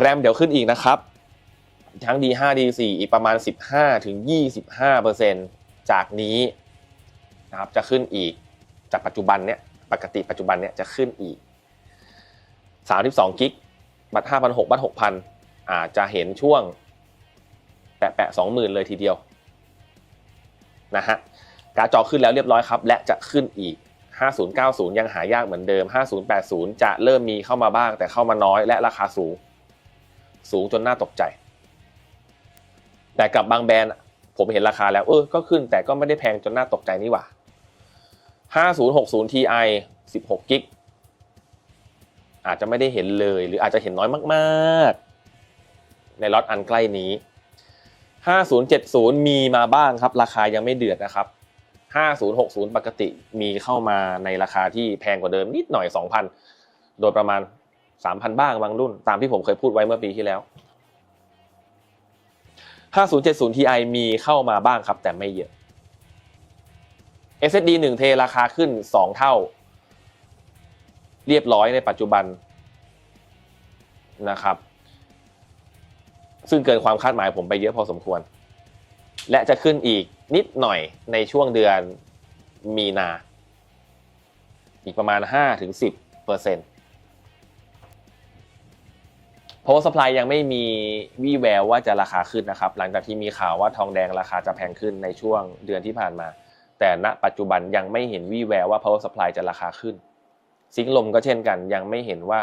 แรมเดี๋ยวขึ้นอีกนะครับ ทั้ง D5 D4 อีกประมาณ 15ถึง25เปอร์เซ็นจากนี้นะครับจะขึ้นอีกจากปัจจุบันเนี้ยปกติปัจจุบันเนี้ยจะขึ้นอีก 32กิกบัตร5,600บัตร6,000อาจจะเห็นช่วงแปะแปะ20,000 เลยทีเดียวนะฮะการ์ดจอขึ้นแล้วเรียบร้อยครับ และจะขึ้นอีก 5090 ยังหายากเหมือนเดิม 5080 จะเริ่มมีเข้ามาบ้างแต่เข้ามาน้อยและราคาสูง สูงจนน่าตกใจ แต่กับบางแบรนด์ผมเห็นราคาแล้วเออก็ขึ้นแต่ก็ไม่ได้แพงจนน่าตกใจนี่หว่า 5060 Ti 16กิกอาจจะไม่ได้เห็นเลย หรืออาจจะเห็นน้อยมาก ๆ ในล็อตอันใกล้นี้ 5070 มีมาบ้างครับ ราคายังไม่เดือดนะครับ 5060 ปกติมีเข้ามาในราคาที่แพงกว่าเดิมนิดหน่อย 2,000 โดยประมาณ 3,000 บ้างบางรุ่น ตามที่ผมเคยพูดไว้เมื่อปีที่แล้ว 5070 Ti มีเข้ามาบ้างครับ แต่ไม่เยอะ SSD 1เทราคาขึ้น 2 เท่า เรียบร้อยในปัจจุบันนะครับ ซึ่งเกินความคาดหมายผมไปเยอะพอสมควร และจะขึ้นอีกนิดหน่อยในช่วงเดือนมีนา อีกประมาณ 5-10เปอร์เซ็นต์ Power Supply ยังไม่มีวี่แววว่าจะราคาขึ้นนะครับ หลังจากที่มีข่าวว่าทองแดงราคาจะแพงขึ้นในช่วงเดือนที่ผ่านมา แต่ณปัจจุบันยังไม่เห็นวี่แววว่า Power Supply จะราคาขึ้น ซิงลมก็เช่นกัน ยังไม่เห็นว่า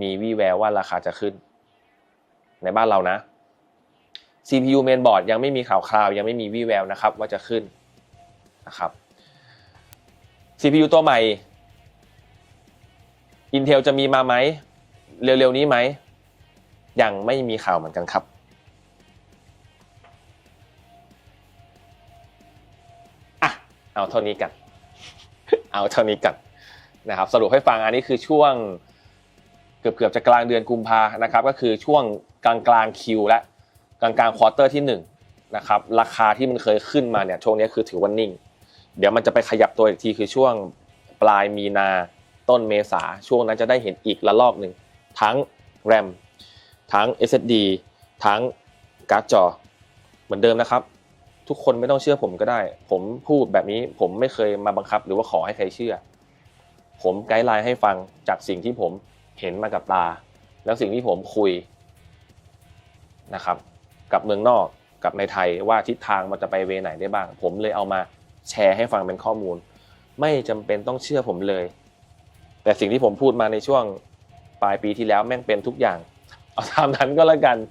มีวี่แววว่าราคาจะขึ้น ในบ้านเรานะ CPU Mainboard ยังไม่มีข่าวคราว ยังไม่มีวี่แววนะครับว่าจะขึ้นนะครับ CPU ตัวใหม่ Intel จะมีมาไหมเร็วๆนี้ไหม ยังไม่มีข่าวเหมือนกันครับอะเอาเท่านี้กัน เอาเท่านี้กันนะครับ สรุปให้ฟังอันนี้คือช่วงเกือบเกือบจะกลางเดือนกุมภานะครับ ก็คือช่วงกลางกลางคิวและกลางกลางควอเตอร์ที่1นงนะครับราคาที่มันเคยขึ้นมาเนี่ยช่วงนี้คือถือว่านิ่ง เดี๋ยวมันจะไปขยับตัวอีกทีคือช่วงปลายมีนาต้นเมษาช่วงนั้นจะได้เห็นอีกระลอกหนึ่งทั้ง RAM ทั้ง SSD ทั้งการ์ดจอ เหมือนเดิมนะครับ ทุกคนไม่ต้องเชื่อผมก็ได้ ผมพูดแบบนี้ผมไม่เคยมาบังคับหรือว่าขอให้ใครเชื่อ ผมไกด์ไลน์ให้ฟังจากสิ่งที่ผมเห็นมากับตา แล้วสิ่งที่ผมคุยนะครับ กับเมืองนอกกับในไทยว่าทิศทางมันจะไปเวไหนได้บ้าง ผมเลยเอามาแชร์ให้ฟังเป็นข้อมูล ไม่จำเป็นต้องเชื่อผมเลย แต่สิ่งที่ผมพูดมาในช่วงปลายปีที่แล้วแม่งเป็นทุกอย่าง เอาตามนั้นก็แล้วกัน